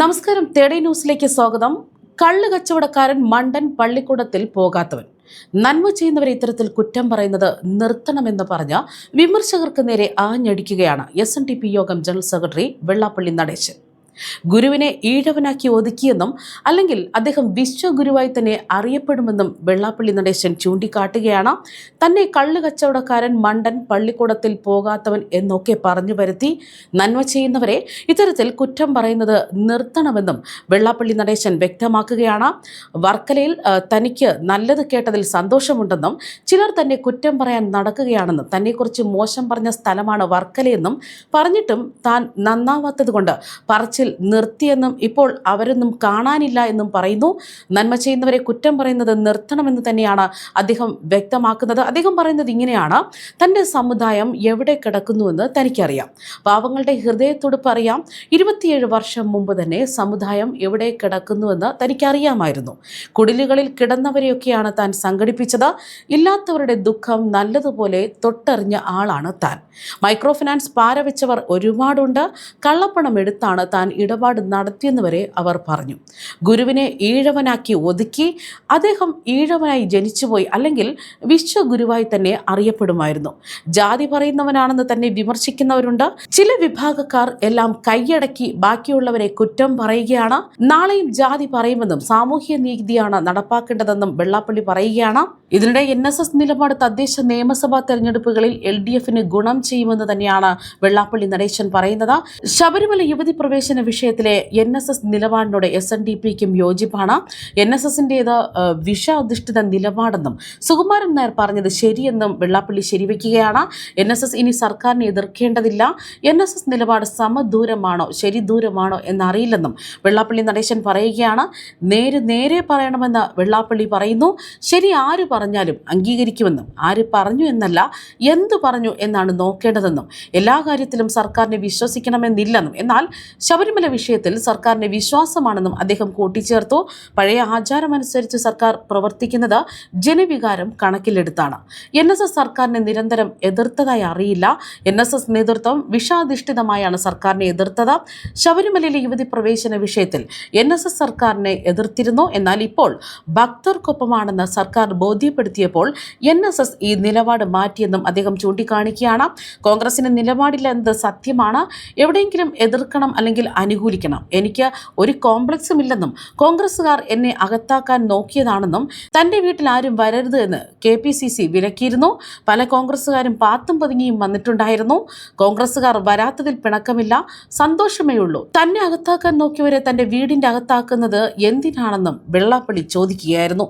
നമസ്കാരം. തേടൈ ന്യൂസിലേക്ക് സ്വാഗതം. കള്ളു കച്ചവടക്കാരൻ മണ്ടൻ പള്ളിക്കൂടത്തിൽ പോകാത്തവൻ. നന്മ ചെയ്യുന്നവരെ ഇത്തരത്തിൽ കുറ്റം പറയുന്നത് നിർത്തണമെന്ന് പറഞ്ഞ വിമർശകർക്ക് നേരെ ആഞ്ഞടിക്കുകയാണ് S Yogam general secretary Vellappally Natesan. ഗുരുവിനെ ഈഴവനാക്കി ഒതുക്കിയെന്നും അല്ലെങ്കിൽ അദ്ദേഹം വിശ്വഗുരുവായി തന്നെ അറിയപ്പെടുമെന്നും വെള്ളാപ്പള്ളി നടേശൻ ചൂണ്ടിക്കാട്ടുകയാണ്. തന്നെ കള്ളു കച്ചവടക്കാരൻ മണ്ടൻ പള്ളിക്കൂടത്തിൽ പോകാത്തവൻ എന്നൊക്കെ പറഞ്ഞു വരുത്തി നന്മ ചെയ്യുന്നവരെ ഇത്തരത്തിൽ കുറ്റം പറയുന്നത് നിർത്തണമെന്നും വെള്ളാപ്പള്ളി നടേശൻ വ്യക്തമാക്കുകയാണ്. വർക്കലയിൽ തനിക്ക് നല്ലത് കേട്ടതിൽ സന്തോഷമുണ്ടെന്നും ചിലർ തന്നെ കുറ്റം പറയാൻ നടക്കുകയാണെന്നും തന്നെക്കുറിച്ച് മോശം പറഞ്ഞ സ്ഥലമാണ് വർക്കലയെന്നും പറഞ്ഞിട്ടും താൻ നന്നാവാത്തത് കൊണ്ട് പറച്ചിൽ നിർത്തിയെന്നും ഇപ്പോൾ അവരൊന്നും കാണാനില്ല എന്നും പറയുന്നു. നന്മ ചെയ്യുന്നവരെ കുറ്റം പറയുന്നത് നിർത്തണമെന്ന് തന്നെയാണ് അദ്ദേഹം വ്യക്തമാക്കുന്നത്. അദ്ദേഹം പറയുന്നത് ഇങ്ങനെയാണ്. തന്റെ സമുദായം എവിടെ കിടക്കുന്നുവെന്ന് തനിക്കറിയാം. പാവങ്ങളുടെ ഹൃദയത്തുടുപ്പ് അറിയാം. ഇരുപത്തിയേഴ് വർഷം മുമ്പ് തന്നെ സമുദായം എവിടെ കിടക്കുന്നുവെന്ന് തനിക്കറിയാമായിരുന്നു. കുടിലുകളിൽ കിടന്നവരെയൊക്കെയാണ് താൻ സംഘടിപ്പിച്ചത്. ഇല്ലാത്തവരുടെ ദുഃഖം നല്ലതുപോലെ തൊട്ടറിഞ്ഞ ആളാണ് താൻ. മൈക്രോ ഫിനാൻസ് പാരവെച്ചവർ ഒരുപാടുണ്ട്. കള്ളപ്പണം എടുത്താണ് താൻ ഇടപാട് നടത്തിയെന്ന് വരെ അവർ പറഞ്ഞു. ഗുരുവിനെ ഈഴവനാക്കി ഒതുക്കി അദ്ദേഹം ഈഴവനായി ജനിച്ചുപോയി അല്ലെങ്കിൽ വിശ്വഗുരുവായി തന്നെ അറിയപ്പെടുമായിരുന്നു. ജാതി പറയുന്നവനാണെന്ന് തന്നെ വിമർശിക്കുന്നവരുണ്ട്. ചില വിഭാഗക്കാർ എല്ലാം കൈയടക്കി ബാക്കിയുള്ളവരെ കുറ്റം പറയുകയാണ്. നാളെയും ജാതി പറയുമെന്നും സാമൂഹ്യ നീതിയാണ് നടപ്പാക്കേണ്ടതെന്നും വെള്ളാപ്പള്ളി പറയുകയാണ്. ഇതിനിടെ എൻ എസ് എസ് നിലപാട് തദ്ദേശ നിയമസഭാ തെരഞ്ഞെടുപ്പുകളിൽ എൽ ഡി എഫിന് ഗുണം ചെയ്യുമെന്ന് തന്നെയാണ് വെള്ളാപ്പള്ളി നടേശൻ പറയുന്നത്. ശബരിമല യുവതി പ്രവേശന വിഷയത്തിലെ എൻ എസ് എസ് നിലപാടിനോട് എസ് എൻ ഡി പിക്കും യോജിപ്പാണ്. എൻ എസ് എസിന്റേത് വിഷ അധിഷ്ഠിത നിലപാടെന്നും സുകുമാരൻ നായർ പറഞ്ഞത് ശരിയെന്നും വെള്ളാപ്പള്ളി ശരിവെക്കുകയാണ്. എൻ എസ് എസ് ഇനി സർക്കാരിനെ എതിർക്കേണ്ടതില്ല. എൻ എസ് എസ് നിലപാട് സമദൂരമാണോ ശരി ദൂരമാണോ എന്നറിയില്ലെന്നും വെള്ളാപ്പള്ളി നടേശൻ പറയുകയാണ്. നേര് നേരെ പറയണമെന്ന് വെള്ളാപ്പള്ളി പറയുന്നു. ശരി ആര് പറഞ്ഞാലും അംഗീകരിക്കുമെന്നും ആര് പറഞ്ഞു എന്നല്ല എന്തു പറഞ്ഞു എന്നാണ് നോക്കേണ്ടതെന്നും എല്ലാ കാര്യത്തിലും സർക്കാരിനെ വിശ്വസിക്കണമെന്നില്ലെന്നും. എന്നാൽ ശബരിമല വിഷയത്തിൽ സർക്കാരിനെ വിശ്വാസമാണെന്നും അദ്ദേഹം കൂട്ടിച്ചേർത്തു. പഴയ ആചാരമനുസരിച്ച് സർക്കാർ പ്രവർത്തിക്കുന്നത് ജനവികാരം കണക്കിലെടുത്താണ്. എൻ എസ് എസ് സർക്കാരിനെ നിരന്തരം എതിർത്തതായി അറിയില്ല. എൻ എസ് എസ് നേതൃത്വം വിഷാധിഷ്ഠിതമായാണ് സർക്കാരിനെ എതിർത്തത്. ശബരിമലയിലെ യുവതി പ്രവേശന വിഷയത്തിൽ എൻ എസ് എസ് സർക്കാരിനെ എതിർത്തിരുന്നു. എന്നാൽ ഇപ്പോൾ ഭക്തർക്കൊപ്പമാണെന്ന് സർക്കാർ ബോധ്യപ്പെടുത്തിയപ്പോൾ എൻ എസ് എസ് ഈ നിലപാട് മാറ്റിയെന്നും അദ്ദേഹം ചൂണ്ടിക്കാണിക്കുകയാണ്. കോൺഗ്രസിന് നിലപാടില്ല എന്നത് സത്യമാണ്. എവിടെയെങ്കിലും എതിർക്കണം അല്ലെങ്കിൽ അനുകൂലിക്കണം. എനിക്ക് ഒരു കോംപ്ലക്സും ഇല്ലെന്നും കോൺഗ്രസ്സുകാർ എന്നെ അകത്താക്കാൻ നോക്കിയതാണെന്നും തന്റെ വീട്ടിൽ ആരും വരരുത് എന്ന് കെ പി സി സി വിലക്കിയിരുന്നു. പല കോൺഗ്രസ്സുകാരും പാത്തും പതുങ്ങിയും വന്നിട്ടുണ്ടായിരുന്നു. കോൺഗ്രസ്സുകാർ വരാത്തതിൽ പിണക്കമില്ല സന്തോഷമേ ഉള്ളൂ. തന്നെ അകത്താക്കാൻ നോക്കിയവരെ തന്റെ വീടിന്റെ അകത്താക്കുന്നത് എന്തിനാണെന്നും വെള്ളാപ്പള്ളി ചോദിക്കുകയായിരുന്നു.